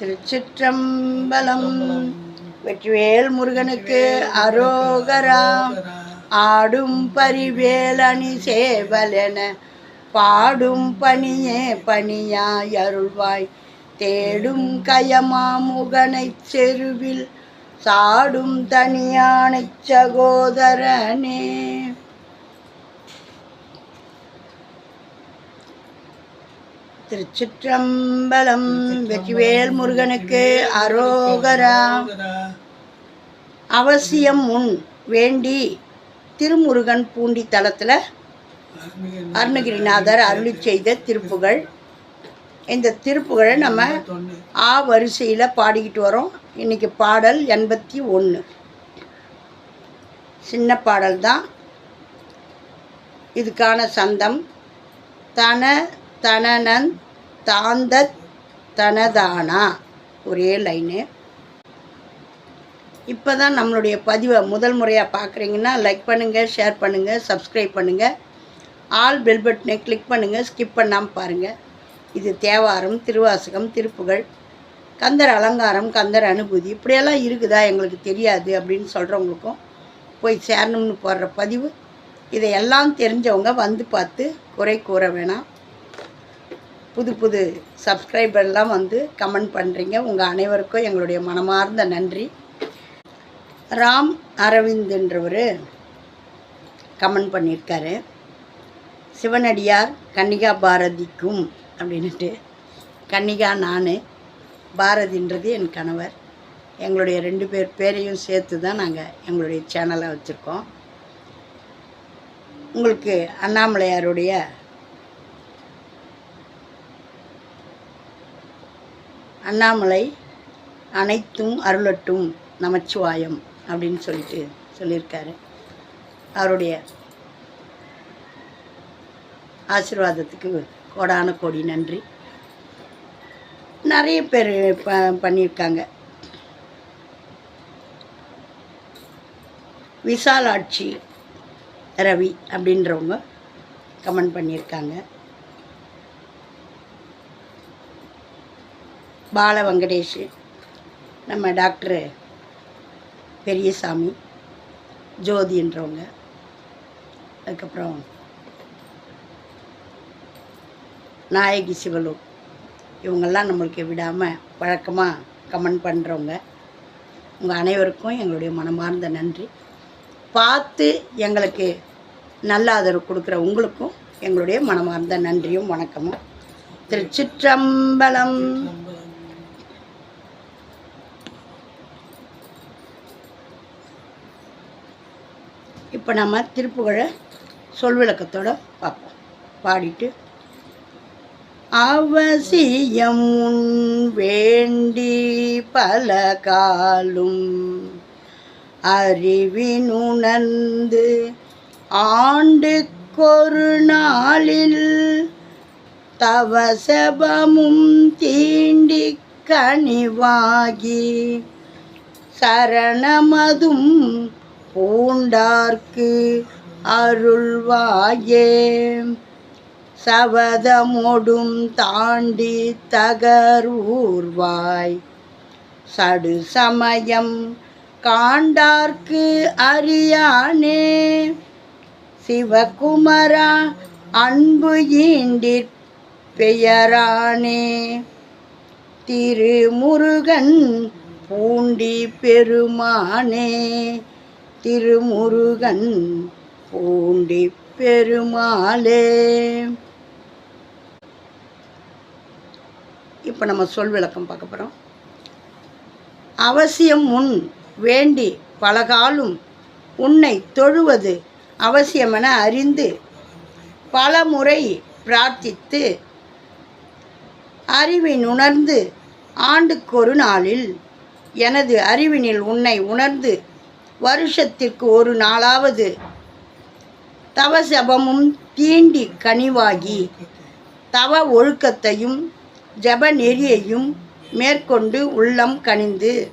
திருச்சிற்றம்பலம். வெற்றிவேல் முருகனுக்கு அரோகரா. ஆடும் பரிவேலணி சேவலென பாடும் பணியே பணியாய் அருள்வாய். தேடும் கயமாமுகனைச் செருவில் சாடும் தனியானைச் சகோதரனே. திருச்சிற்றம்பலம் வெற்றிவேல் முருகனுக்கு அரோகரா. அவசியம் முன் வேண்டி திருமுருகன் பூண்டி தலத்தில் அருணகிரிநாதர் அருளி செய்த திருப்புகழ் இந்த திருப்புகழை நம்ம ஆ வரிசையில் பாடிக்கிட்டு வரோம். இன்னைக்கு பாடல் எண்பத்தி ஒன்று சின்ன பாடல் தான் இதுக்கான சந்தம். தன தனனன் தாந்த தனதானா? ஒரே லைனு. இப்போ தான் நம்மளுடைய பதிவை முதல் முறையாக பார்க்குறீங்கன்னா லைக் பண்ணுங்கள் ஷேர் பண்ணுங்கள் சப்ஸ்கிரைப் பண்ணுங்கள் ஆல் பெல் பட்டனை கிளிக் பண்ணுங்கள் ஸ்கிப் பண்ணாமல் பாருங்கள் இது தேவாரம் திருவாசகம் திருப்புகழ் கந்தர் அலங்காரம் கந்தர் அனுபூதி இப்படியெல்லாம் இருக்குதா? எங்களுக்கு தெரியாது அப்படின்னு சொல்கிறவங்களுக்கும் போய் சேரணும்னு போடுற பதிவு. இதையெல்லாம் தெரிஞ்சவங்க வந்து பார்த்து குறை கூற வேணாம். புது புது சப்ஸ்கிரைபர்லாம் வந்து கமெண்ட் பண்ணுறீங்க உங்கள் அனைவருக்கும் எங்களுடைய மனமார்ந்த நன்றி. ராம் அரவிந்த்ன்றவர் கமெண்ட் பண்ணியிருக்காரு. சிவனடியார் கன்னிகா பாரதிக்கும் அப்படின்ட்டு கன்னிகா நான் பாரதின்றது என் கணவர். எங்களுடைய ரெண்டு பேர் பேரையும் சேர்த்து தான் நாங்கள் எங்களுடைய சேனலை வச்சுருக்கோம். உங்களுக்கு அண்ணாமலையாருடைய அண்ணாமலை அனைத்தும் அருளட்டும் நமச்சிவாயம் அப்படின்னு சொல்லிட்டு சொல்லியிருக்காரு. அவருடைய ஆசீர்வாதத்துக்கு கோடான கோடி நன்றி. நிறைய பேர் ப பண்ணியிருக்காங்க. விசாலாட்சி ரவி அப்படின்றவங்க கமெண்ட் பண்ணியிருக்காங்க. பால வெங்கடேஷ் நம்ம டாக்டர் பெரியசாமி ஜோதின்றவங்க அதுக்கப்புறம் நாயகி சிவலு இவங்கெல்லாம் நம்மளுக்கு விடாமல் வழக்கமாக கமெண்ட் பண்ணுறவங்க உங்கள் அனைவருக்கும் எங்களுடைய மனமார்ந்த நன்றி. பார்த்து எங்களுக்கு நல்ல ஆதரவு கொடுக்குற உங்களுக்கும் எங்களுடைய மனமார்ந்த நன்றியும் வணக்கமும். திருச்சிற்றம்பலம். இப்போ நம்ம திருப்புகழை சொல் விளக்கத்தோட பார்ப்போம். பாடிட்டு அவசியம் வேண்டி பல காலும் அறிவினுணர்ந்து ஆண்டுக்கொரு நாளில் தவசபமும் தீண்டி கனிவாகி சரணமதும் பூண்டார்க்கு அருள்வாயே. சபதமொடும் தாண்டி தகரூர்வாய் சடு சமயம் காண்டார்க்கு அறியானே. சிவகுமரா அன்பு ஈண்டிற் பெயரானே. திருமுருகன் பூண்டி பெருமானே. திருமுருகன் பூண்டி பெருமாளே. இப்போ நம்ம சொல் விளக்கம் பார்க்க போகிறோம் அவசியம் முன் வேண்டி பலகாலும் உன்னை தொழுவது அவசியமென அறிந்து பல முறை பிரார்த்தித்து அறிவின் உணர்ந்து ஆண்டுக்கொரு நாளில் எனது அறிவினில் உன்னை உணர்ந்து வருஷத்திற்கு ஒரு நாளாவது தவசபமும் தீண்டி கனிவாகி தவ ஒழுக்கத்தையும் ஜப நெறியையும் மேற்கொண்டு உள்ளம் கனிந்து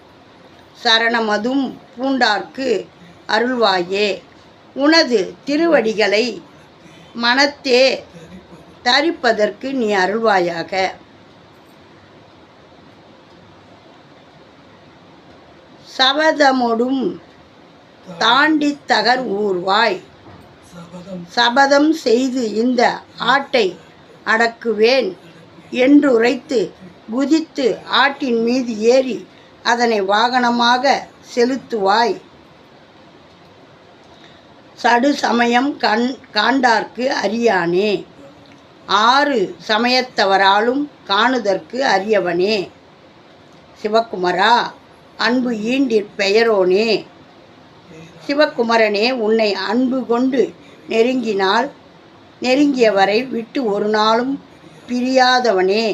சரணமதும் பூண்டார்க்கு அருள்வாயே. உனது திருவடிகளை மனத்தே தரிப்பதற்கு நீ அருள்வாயாக. சபதமொடும் தாண்டி தகர் ஊர்வாய். சபதம் செய்து இந்த ஆட்டை அடக்குவேன் என்று உரைத்து குதித்து ஆட்டின் மீது ஏறி அதனை வாகனமாக செலுத்துவாய். சடு சமயம் கண் காண்டார்க்கு அறியானே. ஆறு சமயத்தவராலும் காணுதற்கு அரியவனே சிவக்குமரா அன்பு ஈண்டிற் பெயரோனே. சிவகுமரனே உன்னை அன்பு கொண்டு நெருங்கினால் நெருங்கியவரை விட்டு ஒரு நாளும் பிரியாதவனே.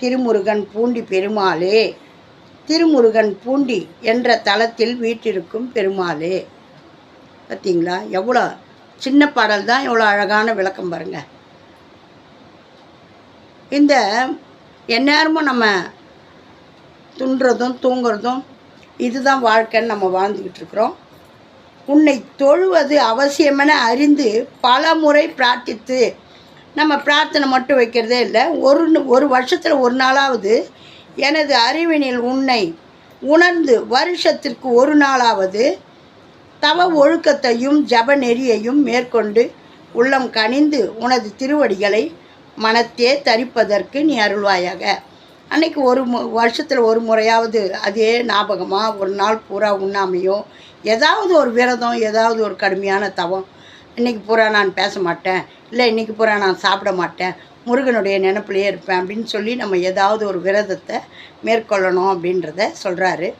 திருமுருகன் பூண்டி பெருமாளே. திருமுருகன் பூண்டி என்ற தலத்தில் வீட்டிருக்கும் பெருமாளே. பார்த்தீங்களா எவ்வளோ சின்ன பாடல் தான் எவ்வளோ அழகான விளக்கம் பாருங்க. இந்த எந்நேரமும் நம்ம துன்றதும் தூங்குறதும் இதுதான் வாழ்க்கைன்னு நம்ம வாழ்ந்துக்கிட்டு இருக்கிறோம். உன்னை தொழுவது அவசியமென அறிந்து பல முறை பிரார்த்தித்து நம்ம பிரார்த்தனை மட்டும் வைக்கிறதே இல்லை ஒரு ஒரு வருஷத்தில் ஒரு நாளாவது எனது அறிவினில் உன்னை உணர்ந்து வருஷத்திற்கு ஒரு நாளாவது தவ ஒழுக்கத்தையும் ஜப நெறியையும் மேற்கொண்டு உள்ளம் கனிந்து உனது திருவடிகளை மனத்தே தரிப்பதற்கு நீ அருள்வாயாக. அன்னைக்கு ஒரு மு வருஷத்தில் ஒரு முறையாவது அதே ஞாபகமாக ஒரு நாள் பூரா உண்ணாமையோ ஏதாவது ஒரு விரதம் ஏதாவது ஒரு கடுமையான தவம் இன்றைக்கி பூரா நான் பேச மாட்டேன். இல்லை இன்னைக்கு பூரா நான் சாப்பிட மாட்டேன். முருகனுடைய நினப்பிலேயே இருப்பேன். அப்படின்னு சொல்லி நம்ம ஏதாவது ஒரு விரதத்தை மேற்கொள்ளணும் அப்படின்றத சொல்கிறாரு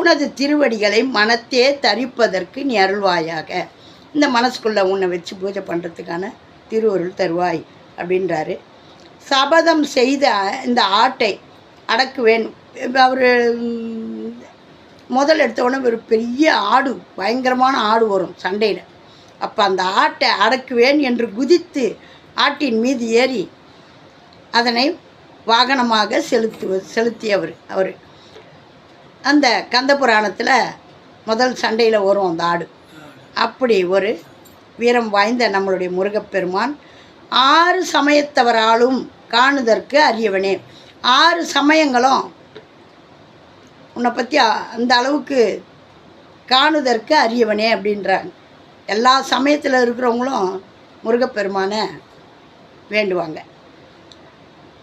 உனது திருவடிகளை மனத்தே தரிப்பதற்கு நீ அருள்வாயாக. இந்த மனசுக்குள்ளே உன்னை வச்சு பூஜை பண்ணுறதுக்கான திருவருள் தருவாய். அப்படின்றாரு. சபதம் செய்த இந்த ஆட்டை அடக்குவேன். அவர் முதல் எடுத்தவுடனே ஒரு பெரிய ஆடு பயங்கரமான ஆடு வரும் சண்டையில். அப்போ அந்த ஆட்டை அடக்குவேன் என்று குதித்து ஆட்டின் மீது ஏறி அதனை வாகனமாக செலுத்து செலுத்தியவர் அவர். அந்த கந்த புராணத்தில் முதல் சண்டையில் வரும் அந்த ஆடு. அப்படி ஒரு வீரம் வாய்ந்த நம்மளுடைய முருகப்பெருமான் ஆறு சமயத்தவராலும் காணுதற்கு அரியவனே. ஆறு சமயங்களும் உன்னை பற்றி அந்த அளவுக்கு காணுதற்கு அரியவனே அப்படின்றாங்க. எல்லா சமயத்தில் இருக்கிறவங்களும் முருகப்பெருமானை வேண்டுவாங்க.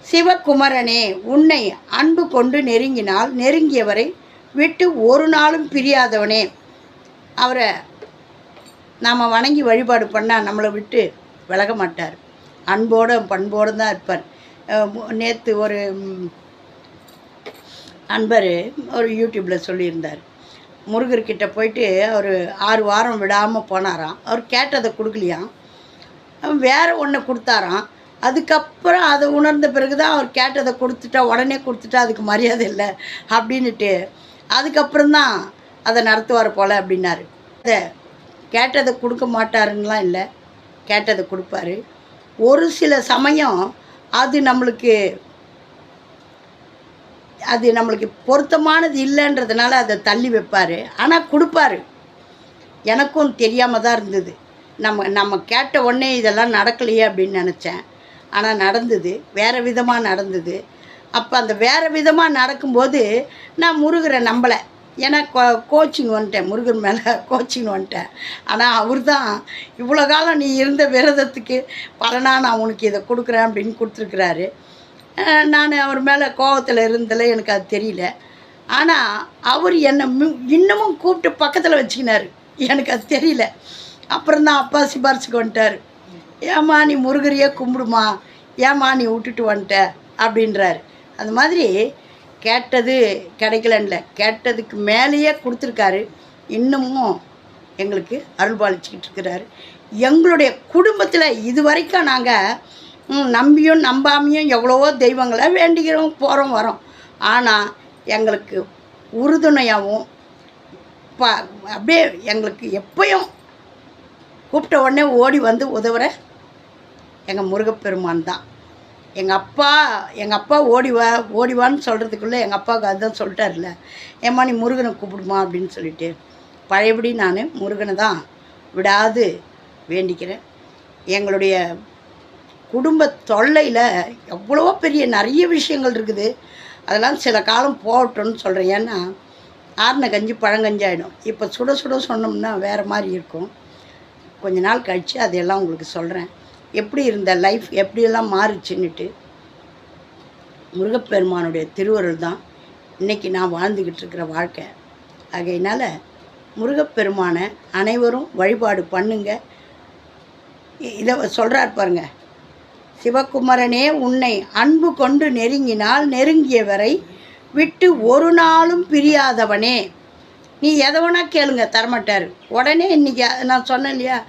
சிவகுமரனே உன்னை அன்பு கொண்டு நெருங்கினால் நெருங்கியவரை விட்டு ஒரு நாளும் பிரியாதவனே. அவரை நாம் வணங்கி வழிபாடு பண்ணால் நம்மளை விட்டு விலக மாட்டார். அன்போடு பண்போடு தான் இருப்பார். நேற்று ஒரு அன்பர் நண்பர் ஒரு யூடியூப்பில் சொல்லியிருந்தார். முருகர்கிட்ட போயிட்டு அவர் ஆறு வாரம் விடாமல் போனாராம். அவர் கேட்டதை கொடுக்கலையாம். வேறு ஒன்றை ஒன்று கொடுத்தாராம். அதுக்கப்புறம் அதை உணர்ந்த பிறகு தான் அவர் கேட்டதை கொடுத்துட்டா உடனே கொடுத்துட்டா அதுக்கு மரியாதை இல்லை அப்படின்னுட்டு அதுக்கப்புறம்தான் அதை நடத்துவார் போல் அப்படின்னாரு. அதை கேட்டதை கொடுக்க மாட்டாருன்னெலாம் இல்லை. கேட்டதை கொடுப்பாரு. ஒரு சில சமயம் அது நம்மளுக்கு அது நம்மளுக்கு பொருத்தமானது இல்லைன்றதுனால அதை தள்ளி வைப்பார். ஆனால் கொடுப்பாரு. எனக்கும் தெரியாமல் தான் இருந்தது. நம்ம நம்ம கேட்ட உடனே இதெல்லாம் நடக்கலையே அப்படின்னு நினச்சேன். ஆனால் நடந்தது. வேறு விதமாக நடந்தது. அப்போ அந்த வேறு விதமாக நடக்கும்போது நான் முருகரை நம்பலை. ஏன்னா கோ கோச்சிங் வந்துட்டேன் முருகன் மேலே கோச்சிங் வந்துட்டேன். ஆனால் அவர் தான் இவ்வளோ காலம் நீ இருந்த விரதத்துக்கு பலனாக நான் உனக்கு இதை கொடுக்குறேன் அப்படின்னு கொடுத்துருக்குறாரு. நான் அவர் மேலே கோபத்தில் இருந்ததில் எனக்கு அது தெரியல. ஆனால் அவர் என்னை இன்னமும் கூப்பிட்டு பக்கத்தில் வச்சுக்கினார். எனக்கு அது தெரியல. அப்புறம் தான் அப்பா சிபாரிசுக்கு வந்துட்டார். ஏம்மா நீ முருகரையே கும்பிடுமா? ஏம்மா நீ விட்டுட்டு வந்துட்ட? அப்படின்றாரு. அந்த மாதிரி கேட்டது கிடைக்கலன்ல. கேட்டதுக்கு மேலேயே கொடுத்துருக்காரு. இன்னமும் எங்களுக்கு அருள்பாலிச்சுக்கிட்டு இருக்கிறாரு. எங்களுடைய குடும்பத்தில் இது வரைக்கும் நாங்கள் நம்பியும் நம்பாமையும் எவ்வளவோ தெய்வங்களை வேண்டிக்கிறோம் போகிறோம் வரோம். ஆனால் எங்களுக்கு உறுதுணையாகவும் ப அப்படியே எங்களுக்கு எப்பயும் கூப்பிட்ட உடனே ஓடி வந்து உதவுற எங்கள் முருகப்பெருமான் தான். எங்கள் அப்பா எங்கள் அப்பா ஓடி வா ஓடி வான்னு சொல்கிறதுக்குள்ளே எங்கள் அப்பாவுக்கு அதுதான் சொல்லிட்டார்ல ஏம்மா நீ முருகனை கூப்பிடுமா அப்படின்னு சொல்லிட்டு. பழையபடி நான் முருகனை தான் விடாது வேண்டிக்கிறேன். எங்களுடைய குடும்ப தொல்லையில் எவ்வளவோ பெரிய நிறைய விஷயங்கள் இருக்குது. அதெல்லாம் சில காலம் போகட்டும்னு சொல்கிறேன் ஏன்னா ஆறின கஞ்சி பழங்கஞ்சி ஆகிடும் இப்போ சுட சுட சொன்னோம்னா வேறு மாதிரி இருக்கும். கொஞ்ச நாள் கழித்து அதையெல்லாம் உங்களுக்கு சொல்கிறேன் எப்படி இருந்த லைஃப் எப்படியெல்லாம் மாறுச்சுன்னுட்டு முருகப்பெருமானுடைய திருவருள் தான் இன்றைக்கி நான் வாழ்ந்துக்கிட்டு இருக்கிற வாழ்க்கை. ஆகையினால் முருகப்பெருமானை அனைவரும் வழிபாடு பண்ணுங்க. இதை சொல்கிறார் பாருங்க. சிவகுமரனே உன்னை அன்பு கொண்டு நெருங்கினால் நெருங்கியவரை விட்டு ஒரு நாளும் பிரியாதவனே. நீ எதை வேணால் கேளுங்க தரமாட்டார். உடனே இன்றைக்கி நான் சொன்னேன் இல்லையா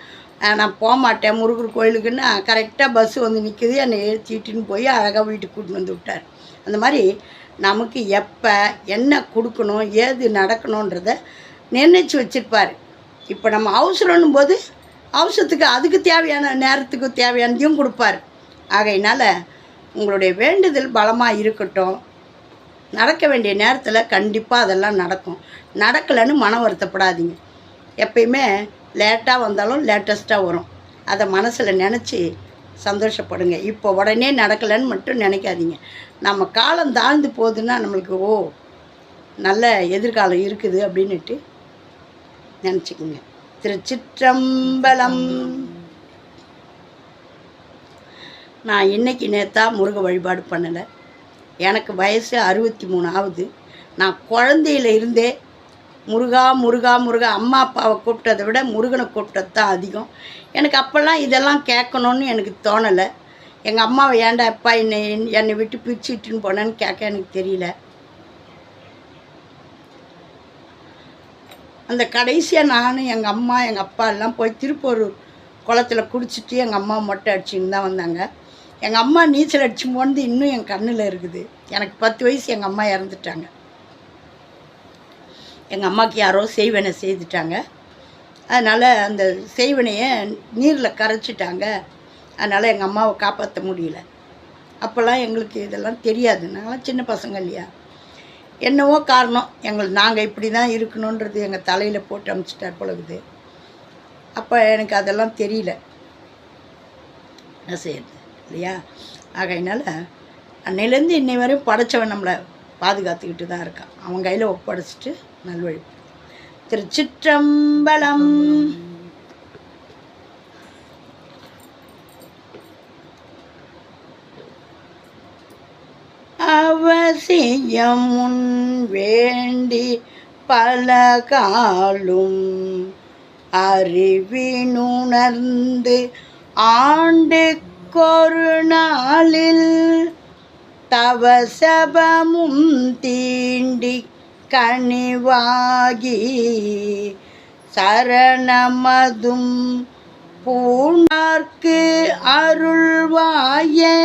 நான் போக மாட்டேன். முருகர் கோயிலுக்குன்னு கரெக்டாக பஸ்ஸு வந்து நிற்குது என்னை ஏற்றிட்டுன்னு போய் அழகாக வீட்டுக்கு கூட்டின்னு வந்து விட்டார். அந்த மாதிரி நமக்கு எப்போ என்ன கொடுக்கணும் ஏது நடக்கணுன்றத நிர்ணயித்து வச்சிருப்பார். இப்போ நம்ம அவசரம்னும் போது அவசரத்துக்கு அதுக்கு தேவையான நேரத்துக்கு தேவையானதையும் கொடுப்பார். ஆகையினால் உங்களுடைய வேண்டுதல் பலமாக இருக்கட்டும். நடக்க வேண்டிய நேரத்தில் கண்டிப்பாக அதெல்லாம் நடக்கும். நடக்கலைன்னு மன வருத்தப்படாதீங்க. எப்பயுமே லேட்டாக வந்தாலும் லேட்டஸ்ட்டாக வரும். அதை மனசில் நினச்சி சந்தோஷப்படுங்க. இப்போ உடனே நடக்கலைன்னு மட்டும் நினைக்காதீங்க. நம்ம காலம் தாழ்ந்து போகுதுன்னா நம்மளுக்கு ஓ நல்ல எதிர்காலம் இருக்குது அப்படின்னுட்டு நினச்சிக்கோங்க. திருச்சிற்றம்பலம். நான் இன்னைக்கு நேத்தா முருக வழிபாடு பண்ணலை. எனக்கு வயசு அறுபத்தி மூணு ஆகுது. நான் குழந்தையில இருந்தே முருகா முருகா முருகா அம்மா அப்பாவை கூப்பிட்டதை விட முருகனை கூப்பிட்டது தான் அதிகம். எனக்கு அப்போல்லாம் இதெல்லாம் கேட்கணுன்னு எனக்கு தோணலை. எங்கள் அம்மாவை ஏன்டா அப்பா என்னை என்னை விட்டு பிரிச்சுட்டுன்னு போனேன்னு கேட்க எனக்கு தெரியல. அந்த கடைசியாக நானும் எங்கள் அம்மா எங்கள் அப்பா எல்லாம் போய் திருப்பூர் குளத்துல குடிச்சிட்டு எங்கள் அம்மா மொட்டை அடிச்சுன்னு தான் வந்தாங்க. எங்கள் அம்மா நீச்சல் அடிச்சு போனது இன்னும் என் கண்ணில் இருக்குது. எனக்கு பத்து வயசு எங்கள் அம்மா இறந்துட்டாங்க. எங்கள் அம்மாவுக்கு யாரோ செய்வனை செய்துட்டாங்க. அதனால் அந்த செய்வனையை நீரில் கரைச்சிட்டாங்க. அதனால் எங்கள் அம்மாவை காப்பாற்ற முடியல. அப்போல்லாம் எங்களுக்கு இதெல்லாம் தெரியாது. நாங்களாம் சின்ன பசங்க இல்லையா? என்னவோ காரணம். எங்கள் நாங்கள் இப்படி தான் இருக்கணுன்றது எங்கள் தலையில் போட்டு அமுச்சிட்டார் பொழுது அப்போ எனக்கு அதெல்லாம் தெரியல. என்ன செய்யறது இல்லையா? ஆகையினால அன்னையிலேருந்து இன்னை வரையும் படைச்சவன் நம்மளை பாதுகாத்துக்கிட்டு தான் இருக்கான் அவன் கையில் ஒப்படைச்சிட்டு நல்வழி திருச்சிற்றம்பலம். அவசியம் முன் வேண்டி பல காலும் அறிவினுணர்ந்து ஆண்டுக்கொரு நாளில் தவசபமும் தீண்டி கனிவாகி சரணமதும் பூணார்க்கு அருள்வாயே.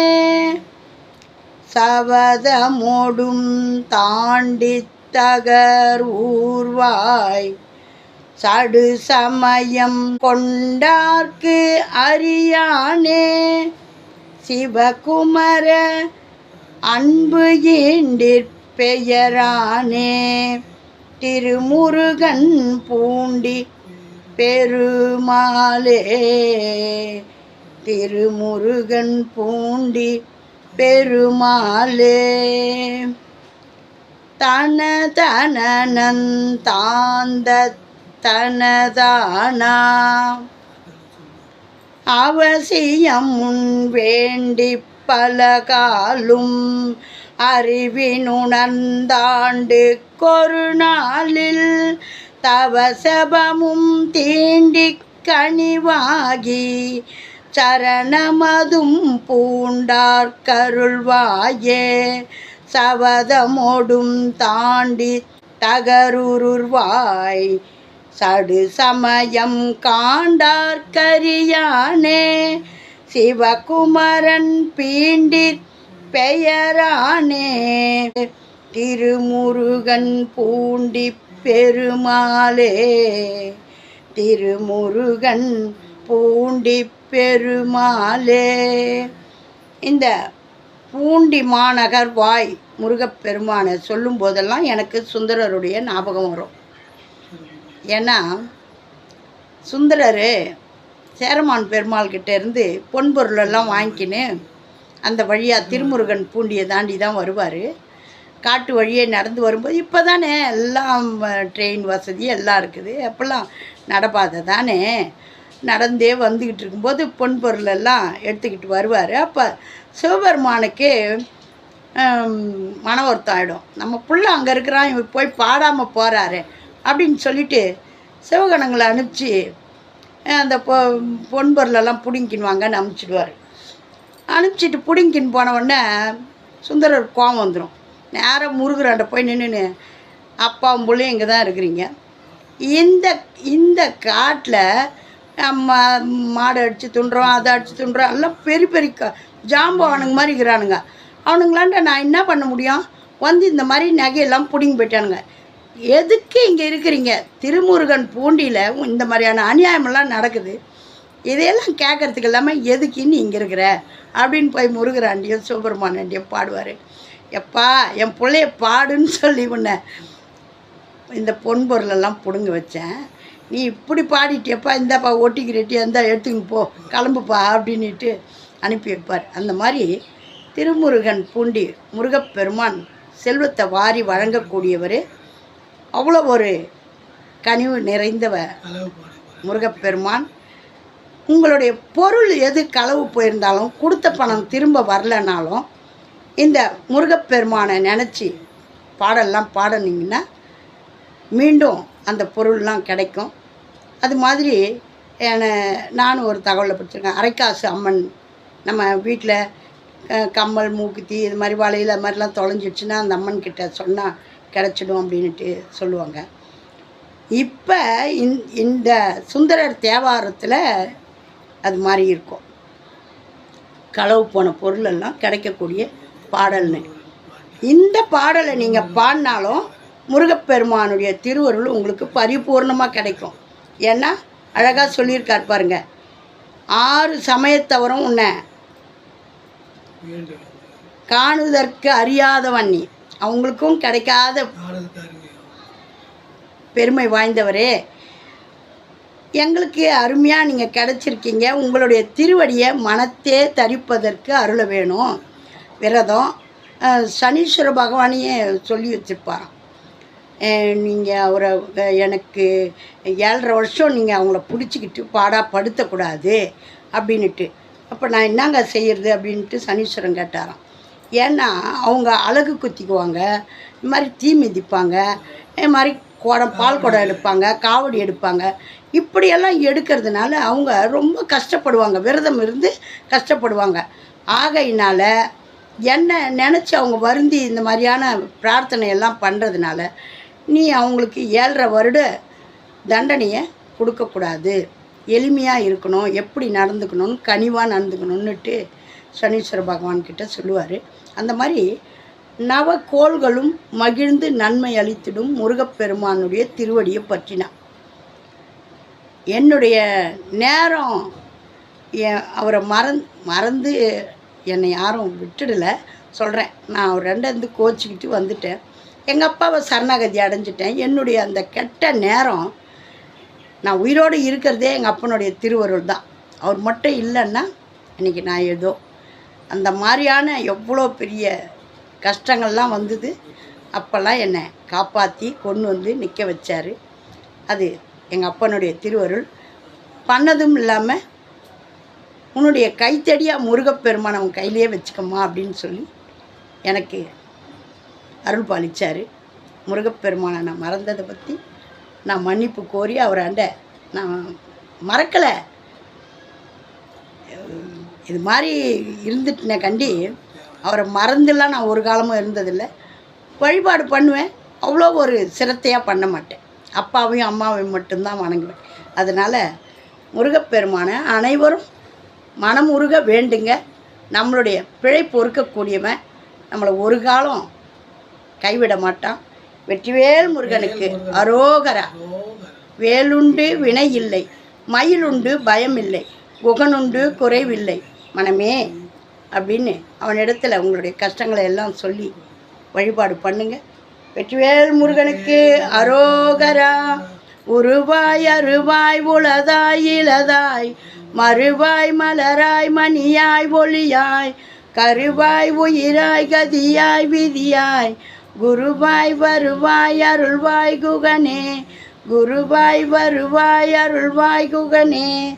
சவதமோடும் தாண்டி தகர் ஊர்வாய். சடு சமயம் கொண்டார்க்கு அறியானே. சிவகுமர அன்பு ஈண்டிற்பெயரானே திருமுருகன் பூண்டி பெருமாளே. திருமுருகன் பூண்டி பெருமாளே. தன தனனந்தாந்த தனதானா. அவசியம் முன் வேண்டி பலகாலும் அறிவினுணர்ந்தாண்டு கொரு நாளில் தவசபமும் தீண்டி கனிவாகி சரணமதும் பூண்டார் கருள்வாயே. சவதமோடும் தாண்டி தகருருவாய் சடு சமயம் காண்டார் கரியானே. சிவகுமரன் பீண்டிற் பெயரானே. திருமுருகன் பூண்டி பெருமாளே. திருமுருகன் பூண்டி பெருமாளே. இந்த பூண்டி மாநகர் வாய் முருகப்பெருமானை சொல்லும் போதெல்லாம் எனக்கு சுந்தரருடைய ஞாபகம் வரும். ஏன்னா சுந்தரர் சேரமான் பெருமாள் கிட்ட இருந்து பொன்பொருளெல்லாம் வாங்கிக்கின்னு அந்த வழியாக திருமுருகன் பூண்டியை தாண்டி தான் வருவார். காட்டு வழியே நடந்து வரும்போது இப்போ தானே எல்லாம் ட்ரெயின் வசதி எல்லாம் இருக்குது. அப்போல்லாம் நடப்பாதை தானே? நடந்தே வந்துக்கிட்டு இருக்கும்போது பொன் பொருள் எல்லாம் எடுத்துக்கிட்டு வருவார். அப்போ சிவபெருமானுக்கு மன வருத்தம் ஆகிடும் நம்ம புள்ள அங்கே இருக்கிறான் இவர் போய் பாடாமல் போகிறாரு அப்படின்னு சொல்லிட்டு சிவகணங்களை அனுப்பிச்சி அந்த பொ பொன் பொருளெல்லாம் பிடுங்கின்னு வாங்கன்னு அனுப்பிச்சிடுவார். அனுப்பிச்சிட்டு பிடுங்கின்னு போன உடனே சுந்தரர் கோவம் வந்துடும் நேராக முருகராண்ட போய் நின்றுன்னு அப்பாவும் பிள்ளையும் இங்கே தான் இருக்கிறீங்க. இந்த இந்த காட்டில் நம்ம மாடை அடித்து துண்டுறோம் அதை அடித்து துண்டுறோம் எல்லாம் பெரிய பெரிய க ஜாம்பவானுங்க மாதிரி இருக்கிறானுங்க. அவனுங்களாண்ட நான் என்ன பண்ண முடியும்? வந்து இந்த மாதிரி நகையெல்லாம் பிடிங்கி போயிட்டானுங்க. எதுக்கு இங்கே இருக்கிறீங்க? திருமுருகன் பூண்டியில் இந்த மாதிரியான அநியாயமெல்லாம் நடக்குது. இதையெல்லாம் கேட்கறதுக்கு இல்லாமல் எதுக்கு நீ இங்கே இருக்கிற? அப்படின்னு போய் முருகராண்டியும் சுப்பிரமணியம் பாடுவார். எப்பா என் பிள்ளைய பாடுன்னு சொல்லி உன்னை இந்த பொன் பொருளெல்லாம் பிடுங்க வச்சேன். நீ இப்படி பாடிட்டியப்பா இந்தாப்பா ஒட்டிக்கிறட்டி இருந்தா எடுத்துங்க போ கிளம்புப்பா அப்படின்ட்டு அனுப்பி வைப்பார். அந்த மாதிரி திருமுருகன் பூண்டி முருகப்பெருமான் செல்வத்தை வாரி வழங்கக்கூடியவர் அவ்வளோ ஒரு கனிவு நிறைந்தவ முருகப்பெருமான். உங்களுடைய பொருள் எது களவு போயிருந்தாலும் கொடுத்த பணம் திரும்ப வரலனாலும் இந்த முருகப்பெருமானை நினச்சி பாடல்லாம் பாடினீங்கன்னா மீண்டும் அந்த பொருள்லாம் கிடைக்கும். அது மாதிரி என நானும் ஒரு தகவலை படிச்சிருக்கேன். அரைக்காசு அம்மன் நம்ம வீட்டில் கம்மல் மூக்குத்தி இது மாதிரி வளையல் அது மாதிரிலாம் தொலைஞ்சிடுச்சுன்னா அந்த அம்மன் கிட்ட சொன்னால் கிடச்சிடும் அப்படின்ட்டு சொல்லுவாங்க. இப்போ இந்த சுந்தரர் தேவாரத்தில் அது மாதிரி இருக்கும். களவு போன பொருள் எல்லாம் கிடைக்கக்கூடிய பாடல்னு. இந்த பாடலை நீங்கள் பாடினாலும் முருகப்பெருமானுடைய திருவருள் உங்களுக்கு பரிபூர்ணமாக கிடைக்கும். ஏன்னா அழகாக சொல்லியிருக்கார் பாருங்க ஆறு சமயத்தவரும் உன்னை. காணுதற்கு அறியாதவன் நீ. அவங்களுக்கும் கிடைக்காத பெருமை வாய்ந்தவரே. எங்களுக்கு அருமையாக நீங்கள் கிடச்சிருக்கீங்க. உங்களுடைய திருவடியை மனத்தே தரிப்பதற்கு அருள வேணும். விரதம். சனீஸ்வர பகவானையே சொல்லி வச்சுருப்பாராம் நீங்கள் அவரை எனக்கு ஏழரை வருஷம் நீங்கள் அவங்கள பிடிச்சிக்கிட்டு பாடா படுத்தக்கூடாது. அப்படின்னுட்டு. அப்போ நான் என்னங்க செய்கிறது அப்படின்ட்டு சனீஸ்வரன் கேட்டாராம். ஏன்னா அவங்க அழகு குத்திக்குவாங்க இது மாதிரி தீ மிதிப்பாங்க இது மாதிரி குடம் பால் குடம் எடுப்பாங்க காவடி எடுப்பாங்க. இப்படியெல்லாம் எடுக்கிறதுனால அவங்க ரொம்ப கஷ்டப்படுவாங்க விரதம் இருந்து கஷ்டப்படுவாங்க. ஆகையினால் என்ன நினச்சி அவங்க வருந்தி இந்த மாதிரியான பிரார்த்தனையெல்லாம் பண்ணுறதுனால நீ அவங்களுக்கு ஏழரை வருட தண்டனையை கொடுக்கக்கூடாது. எளிமையாக இருக்கணும் எப்படி நடந்துக்கணும்னு கனிவாக நடந்துக்கணுன்னுட்டு சனீஸ்வர பகவான்கிட்ட சொல்லுவார். அந்த மாதிரி நவக்கோள்களும் மகிழ்ந்து நன்மை அளித்திடும் முருகப்பெருமானுடைய திருவடியை பற்றினான் என்னுடைய நேரம் என் அவரை மறந் மறந்து என்னை யாரும் விட்டுடலை. சொல்கிறேன் நான் அவர் ரெண்டு கோச்சிக்கிட்டு வந்துட்டேன். எங்கள் அப்பாவை சரணாகதி அடைஞ்சிட்டேன். என்னுடைய அந்த கெட்ட நேரம் நான் உயிரோடு இருக்கிறதே எங்கள் அப்பனுடைய திருவருள் தான். அவர் மட்டும் இல்லைன்னா இன்றைக்கி நான் ஏதோ அந்த மாதிரியான எவ்வளோ பெரிய கஷ்டங்கள்லாம் வந்தது அப்போல்லாம் என்னை காப்பாற்றி கொண்டு வந்து நிற்க வச்சார். அது எங்கள் அப்பனுடைய திருவருள். பண்ணதும் இல்லாமல் உன்னுடைய கைத்தடியாக முருகப்பெருமான் அவன் கையிலேயே வச்சுக்கம்மா அப்படின்னு சொல்லி எனக்கு அருள் பாலிச்சார். முருகப்பெருமானை நான் மறந்ததை பற்றி நான் மன்னிப்பு கோரி அவராண்ட நான் மறக்கலை. இது மாதிரி இருந்துட்டுன கண்டி அவரை மறந்துலாம் நான் ஒரு காலமும் இருந்ததில்லை. வழிபாடு பண்ணுவேன். அவ்வளோ ஒரு சிரத்தையாக பண்ண மாட்டேன். அப்பாவையும் அம்மாவையும் மட்டும்தான் வணங்குவேன். அதனால் முருகப்பெருமானை அனைவரும் மனமுருக வேண்டுங்க. நம்மளுடைய பிழை பொறுக்கக்கூடியவன். நம்மளை ஒரு காலம் கைவிட மாட்டான். வெற்றிவேல் முருகனுக்கு அரோகரா. வேலுண்டு வினை இல்லை. மயிலுண்டு பயம் இல்லை குகனுண்டு குறைவில்லை. மனமே அப்படின்னு அவனிடத்துல உங்களுடைய கஷ்டங்களை எல்லாம் சொல்லி வழிபாடு பண்ணுங்க. வெற்றிவேல் முருகனுக்கு அரோகரா. உருவாய் அருவாய் உளதாய் இளதாய். மறுவாய் மலராய் மணியாய் ஒளியாய். கருவாய் உயிராய் கதியாய் விதியாய். குருவாய் வருவாய் அருள்வாய் குகனே. குருவாய் வருவாய் அருள்வாய் குகனே.